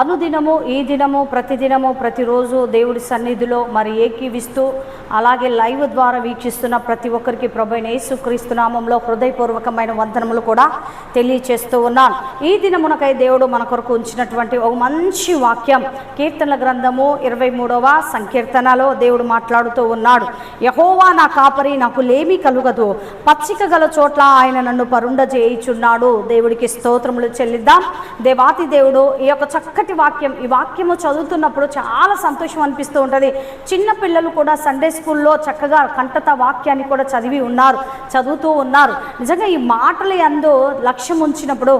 అనుదినము ఈ దినము ప్రతిదినము ప్రతిరోజు దేవుడి సన్నిధిలో మరి ఏకీవిస్తూ అలాగే లైవ్ ద్వారా వీక్షిస్తున్న ప్రతి ఒక్కరికి ప్రభు యేసుక్రీస్తు నామంలో హృదయపూర్వకమైన వందనములు కూడా తెలియచేస్తూ ఉన్నాను. ఈ దినమునకై దేవుడు మన కొరకు ఉంచినటువంటి ఒక మంచి వాక్యం కీర్తనల గ్రంథము ఇరవై మూడవ సంకీర్తనలో దేవుడు మాట్లాడుతూ ఉన్నాడు. యహోవా నా కాపరి నాకు లేమి కలుగదు. పచ్చిక గల చోట్ల ఆయన నన్ను పరుండ చేయిచున్నాడు దేవుడికి స్తోత్రములు చెల్లిద్దాం. దేవాతి దేవుడు ఈ యొక్క చక్కటి వాక్యం. ఈ వాక్యము చదువుతున్నప్పుడు చాలా సంతోషం అనిపిస్తూ ఉంటుంది. చిన్న పిల్లలు కూడా సండే స్కూల్లో చక్కగా కంటత వాక్యాన్ని కూడా చదివి ఉన్నారు చదువుతూ ఉన్నారు. నిజంగా ఈ మాటలు ఎందు లక్ష్యం ఉంచినప్పుడు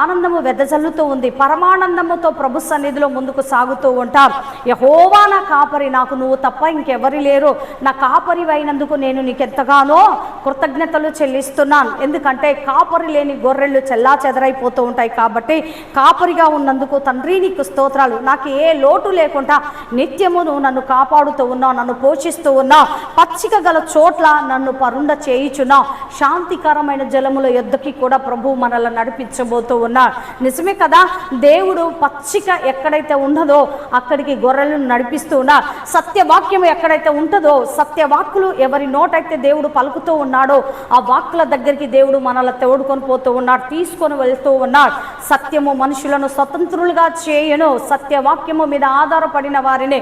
ఆనందము వెదజల్లుతూ ఉంది. పరమానందముతో ప్రభు సన్నిధిలో ముందుకు సాగుతూ ఉంటాం యహోవా నా కాపరి నాకు నువ్వు తప్ప ఇంకెవరి లేరు. నా కాపరి అయినందుకు నేను నీకు ఎంతగానో కృతజ్ఞతలు చెల్లిస్తున్నాను. ఎందుకంటే కాపరి లేని గొర్రెళ్ళు చెల్లా చెదరైపోతూ ఉంటాయి కాబట్టి కాపరిగా ఉన్నందుకు తండ్రిని నీకు స్తోత్రాలు. నాకు ఏ లోటు లేకుండా నిత్యము నువ్వు నన్ను కాపాడుతూ ఉన్నావు నన్ను పోషిస్తూ ఉన్నావు పచ్చిక గల చోట్ల నన్ను పరుండ చేయుచున్నావు శాంతికరమైన జలముల యొద్దకి కూడా ప్రభు మనల్ని నడిపించబోతూ ఉన్నాడు నిజమే కదా? దేవుడు పచ్చిక ఎక్కడైతే ఉన్నదో అక్కడికి గొర్రెలను నడిపిస్తూ ఉన్నారు సత్యవాక్యం ఎక్కడైతే ఉంటుందో సత్యవాక్కులు ఎవరి నోటైతే దేవుడు పలుకుతూ ఉన్నాడో ఆ వాక్కుల దగ్గరికి దేవుడు మనల్ని తోడుకొని పోతూ ఉన్నాడు తీసుకొని వెళ్తూ ఉన్నాడు. సత్యము మనుషులను స్వతంత్రులుగా చేయను సత్యవాక్యము మీద ఆధారపడిన వారిని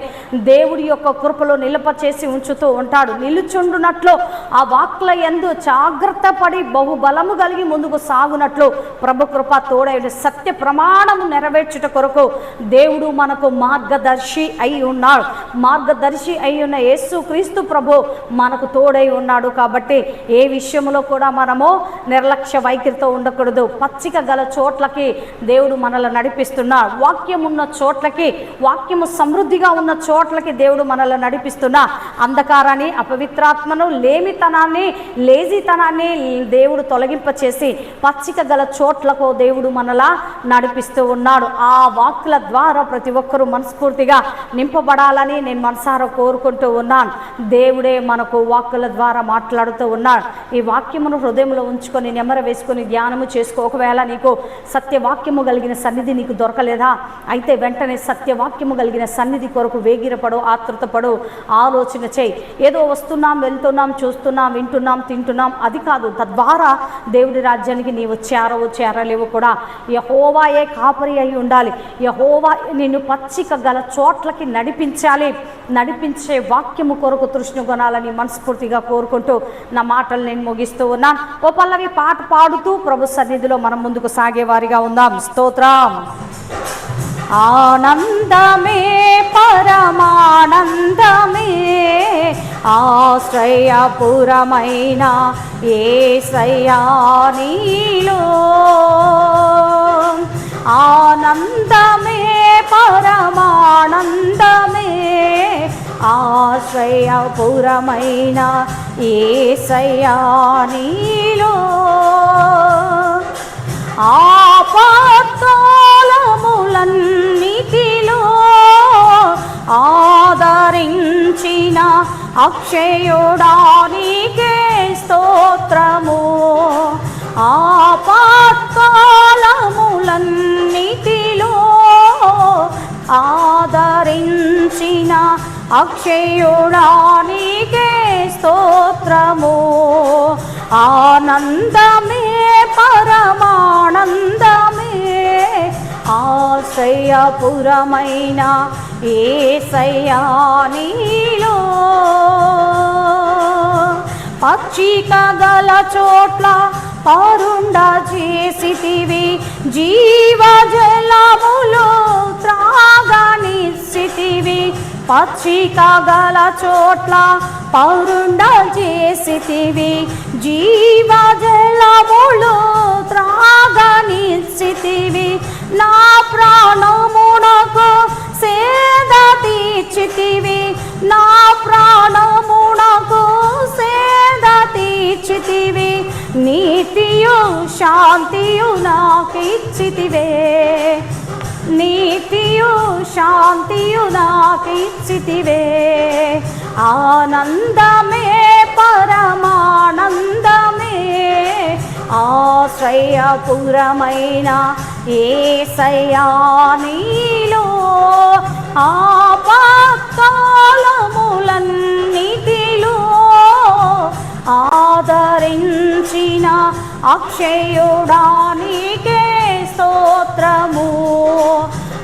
దేవుడి యొక్క కృపలో నిలపచేసి ఉంచుతూ ఉంటాడు. నిలుచుండునట్లు ఆ వాక్ల ఎందు జాగ్రత్త పడి బహుబలము కలిగి ముందుకు సాగునట్లు ప్రభు కృప తోడైన సత్య ప్రమాణము నెరవేర్చుట కొరకు దేవుడు మనకు మార్గదర్శి అయి ఉన్నాడు. మార్గదర్శి అయి ఉన్న యేసు క్రీస్తు ప్రభు మనకు తోడై ఉన్నాడు కాబట్టి ఏ విషయంలో కూడా మనము నిర్లక్ష్య వైఖరితో ఉండకూడదు. పచ్చిక గల చోట్లకి దేవుడు మనల్ని నడిపిస్తున్నాడు. వాక్యం ఉన్న చోట్లకి వాక్యము సమృద్ధిగా ఉన్న చోట్లకి దేవుడు మనల్ని నడిపిస్తున్న అంధకారాన్ని అపవిత్రాత్మను లేమితనాన్ని లేజీతనాన్ని దేవుడు తొలగింపచేసి పచ్చిక గల చోట్లకు దేవుడు మనలా నడిపిస్తూ ఉన్నాడు. ఆ వాక్కుల ద్వారా ప్రతి ఒక్కరూ మనస్ఫూర్తిగా నింపబడాలని నేను మనసారా కోరుకుంటూ ఉన్నాను. దేవుడే మనకు వాక్కుల ద్వారా మాట్లాడుతూ ఉన్నాడు. ఈ వాక్యమును హృదయంలో ఉంచుకొని నెమర వేసుకొని ధ్యానము చేసుకో. ఒకవేళ నీకు సత్యవాక్యము కలిగిన సన్నిధి నీకు దొరకలేదా? అయితే వెంటనే సత్యవాక్యము కలిగిన సన్నిధి కొరకు వేగిరపడు ఆతృతపడు ఆలోచన చేయి. ఏదో వస్తున్నాం వెళ్తున్నాం చూస్తున్నాం వింటున్నాం తింటున్నాం అది కాదు. తద్వారా దేవుడి రాజ్యానికి నీవు చేరవు చేరలేవు కూడా. యహోవాయే కాపరి అయి ఉండాలి. యహోవా నిన్ను పచ్చిక గల చోట్లకి నడిపించాలి. నడిపించే వాక్యము కొరకు తృష్ణ కొనాలని మనస్ఫూర్తిగా కోరుకుంటూ నా మాటలు నేను ముగిస్తూ ఉన్నాను ఓ పల్లవి పాట పాడుతూ ప్రభు సన్నిధిలో మనం ముందుకు సాగేవారిగా ఉందాం. స్తోత్రం. ఆనందమే పరమానందమే. ఆశ్రయపురమైన ఏసయ్యా నీలో ఆనందమే పరమానందమే. ఆశ్రయపురమైన ఏసయ్యా నీలో ఆపత్కాలములన్నిటిలో అక్షయుడానికే స్తోత్రము. ఆపాత్కాలములన్నిటిలో ఆదరించిన అక్షయుడానికే స్తోత్రము. ఆనందమే పరమానందమే ఆశ్రయపురమైన ఏసయ్యా నీలో. పచ్చిక గల చోట్ల పరుండ చేసితివి జీవ జలములు త్రాగనిసితివి పక్షిక గల చోట్ల పరుండ చేసితివి జీవ జలములు త్రాగనిసితివి నా ప్రాణమునకు సేద తీర్చితివి నా ప్రాణమునకు సేద తీర్చితివి నీతియు శాంతియు నాకిచ్చితివే. నీతియు శాంతియు నాకిచ్చితివే. ఆనందమే ఆశ్రయపురమైన ఏసయా ఆ ఆపత్కాలములన్నిటిలో ఆదరించిన అక్షయుడానికే స్తోత్రము.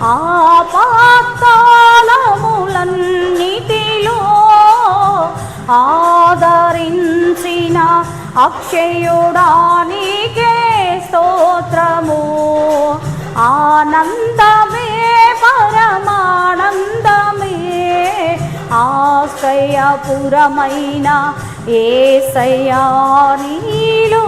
ఆపత్కాలములన్నిటిలో ఆదరించిన అక్షయుడా నీకే స్తోత్రము. ఆనందమే పరమానందమే. ఆశ్రయపురమైన ఏసయ్యా నీలో.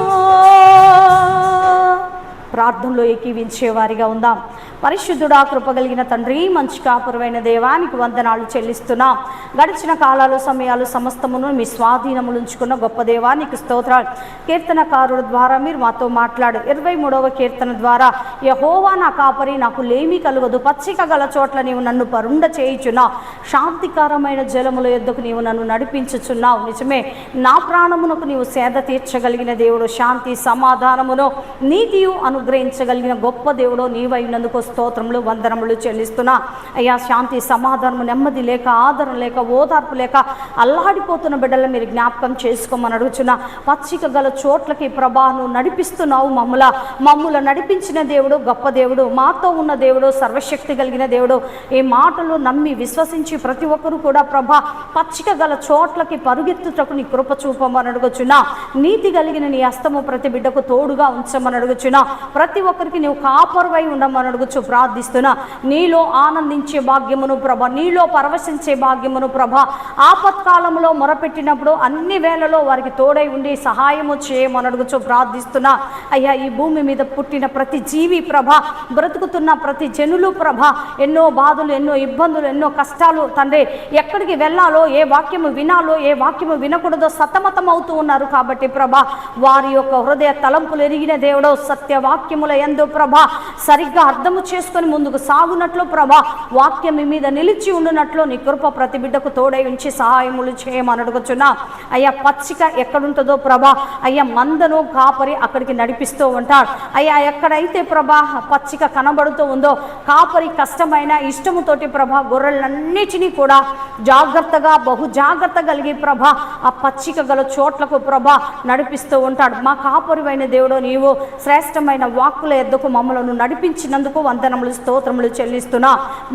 ప్రార్థనలో ఏకీవించేవారిగా ఉందాం. పరిశుద్ధుడా కృపగలిగిన తండ్రి మంచి కాపురమైన దేవానికి వందనాలు చెల్లిస్తున్నాం. గడిచిన కాలాలు సమయాలు సమస్తమును మీ స్వాధీనములు ఉంచుకున్న గొప్ప దేవానికి స్తోత్రాలు. కీర్తనకారుడు ద్వారా మీరు మాతో మాట్లాడు. ఇరవై మూడవ కీర్తన ద్వారా యహోవా నా కాపరి నాకు లేమి కలుగదు. పచ్చిక గల చోట్ల నీవు నన్ను పరుండ చేయుచున్నావు శాంతికరమైన జలముల యొద్దకు నీవు నన్ను నడిపించుచున్నావు. నిజమే నా ప్రాణమునకు నీవు సేద తీర్చగలిగిన దేవుడు. శాంతి సమాధానమును నీతియు అను అనుగ్రహించగలిగిన గొప్ప దేవుడు నీవైనందుకు స్తోత్రములు వందనములు చెల్లిస్తున్నా. అయ్యా శాంతి సమాధానము నెమ్మది లేక ఆదరణ లేక ఓదార్పు లేక అల్లాడిపోతున్న బిడ్డలను మీరు జ్ఞాపకం చేసుకోమని అడుగుచున్నా. పచ్చిక గల చోట్లకి ప్రభాను నడిపిస్తున్నావు మమ్ముల. మమ్ముల నడిపించిన దేవుడు గొప్ప దేవుడు. మాతో ఉన్న దేవుడు సర్వశక్తి కలిగిన దేవుడు. ఈ మాటలు నమ్మి విశ్వసించి ప్రతి ఒక్కరూ కూడా ప్రభా పచ్చిక గల చోట్లకి పరుగెత్తుటకు నీ కృప చూపమని అడుగుచున్నా. నీతి కలిగిన నీ అస్తము ప్రతి బిడ్డకు తోడుగా ఉంచమని అడుగుచున్నా. ప్రతి ఒక్కరికి నీవు కాపరువై ఉండమని అడుగుచు ప్రార్థిస్తున్నా. నీలో ఆనందించే భాగ్యమును ప్రభ నీలో పరవశించే భాగ్యమును ప్రభ. ఆపత్కాలంలో మొరపెట్టినప్పుడు అన్ని వేళలో వారికి తోడై ఉండి సహాయము చేయమని అడుగుచు ప్రార్థిస్తున్నా. అయ్యా ఈ భూమి మీద పుట్టిన ప్రతి జీవి ప్రభ బ్రతుకుతున్న ప్రతి జనులు ప్రభ ఎన్నో బాధలు ఎన్నో ఇబ్బందులు ఎన్నో కష్టాలు తండ్రి ఎక్కడికి వెళ్ళాలో ఏ వాక్యము వినాలో ఏ వాక్యము వినకూడదో సతమతం అవుతూ ఉన్నారు. కాబట్టి ప్రభ వారి యొక్క హృదయ తలంపులు ఎరిగిన దేవుడో వాక్యముల ఎందు ప్రభ సరిగ్గా అర్థము చేసుకొని ముందుకు సాగునట్లు ప్రభ వాక్యం మీ మీద నిలిచి ఉండునట్లు నీ కృప ప్రతి బిడ్డకు తోడై ఉంచి సహాయములు చేయమని అడుగుచున్నా. అయ్యా పచ్చిక ఎక్కడుంటుందో ప్రభా అయ్యా మందను కాపరి అక్కడికి నడిపిస్తూ ఉంటాడు. అయ్యా ఎక్కడైతే ప్రభా పచ్చిక కనబడుతూ ఉందో కాపరి కష్టమైన ఇష్టముతోటి ప్రభా గొర్రెలన్నిటినీ కూడా జాగ్రత్తగా బహు జాగ్రత్త కలిగి ప్రభా ఆ పచ్చిక గల చోట్లకు ప్రభా నడిపిస్తూ ఉంటాడు. మా కాపరివైన దేవుడు నీవు శ్రేష్టమైన వాక్కుల ఎద్దకు మమ్మలను నడిపించినందుకు వందనములు స్తోత్రములు చెల్లిస్తున్నా.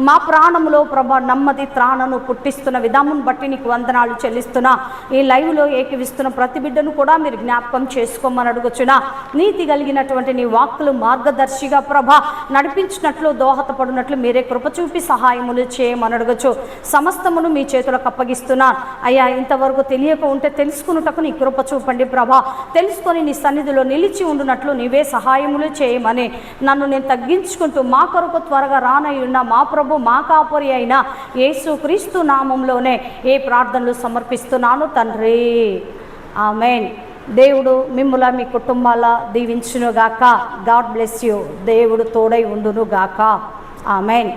మా ప్రాణములో ప్రభా నమ్మది త్రాణను పుట్టిస్తున్న విధానం బట్టి నీకు వందనాలు చెల్లిస్తున్నా. ఈ లైవ్లో ఏకివిస్తున్న ప్రతి బిడ్డను కూడా మీరు జ్ఞాపకం చేసుకోమని అడుగుచున్నా. నీతి కలిగినటువంటి నీ వాక్కులు మార్గదర్శిగా ప్రభ నడిపించినట్లు దోహదపడినట్లు మీరే కృప చూపి సహాయములు చేయమని అడగచ్చు సమస్తమును మీ చేతులకు అప్పగిస్తున్నా. అయ్యా ఇంతవరకు తెలియక ఉంటే తెలుసుకున్నటకు నీ కృప చూపండి ప్రభా. తెలుసుకొని నీ సన్నిధిలో నిలిచి ఉండునట్లు నీవే సహాయములు చేయమని నన్ను నేను తగ్గించుకుంటూ మా కొరకు త్వరగా రానై ఉన్న మా ప్రభు మా కాపురి అయిన యేసు క్రీస్తు నామంలోనే ఏ ప్రార్థనలు సమర్పిస్తున్నాను తండ్రి. ఆమెన్. దేవుడు మిమ్ముల మీ కుటుంబాల దీవించునుగాక. God bless you. దేవుడు తోడై ఉండును గాక ఆమెన్.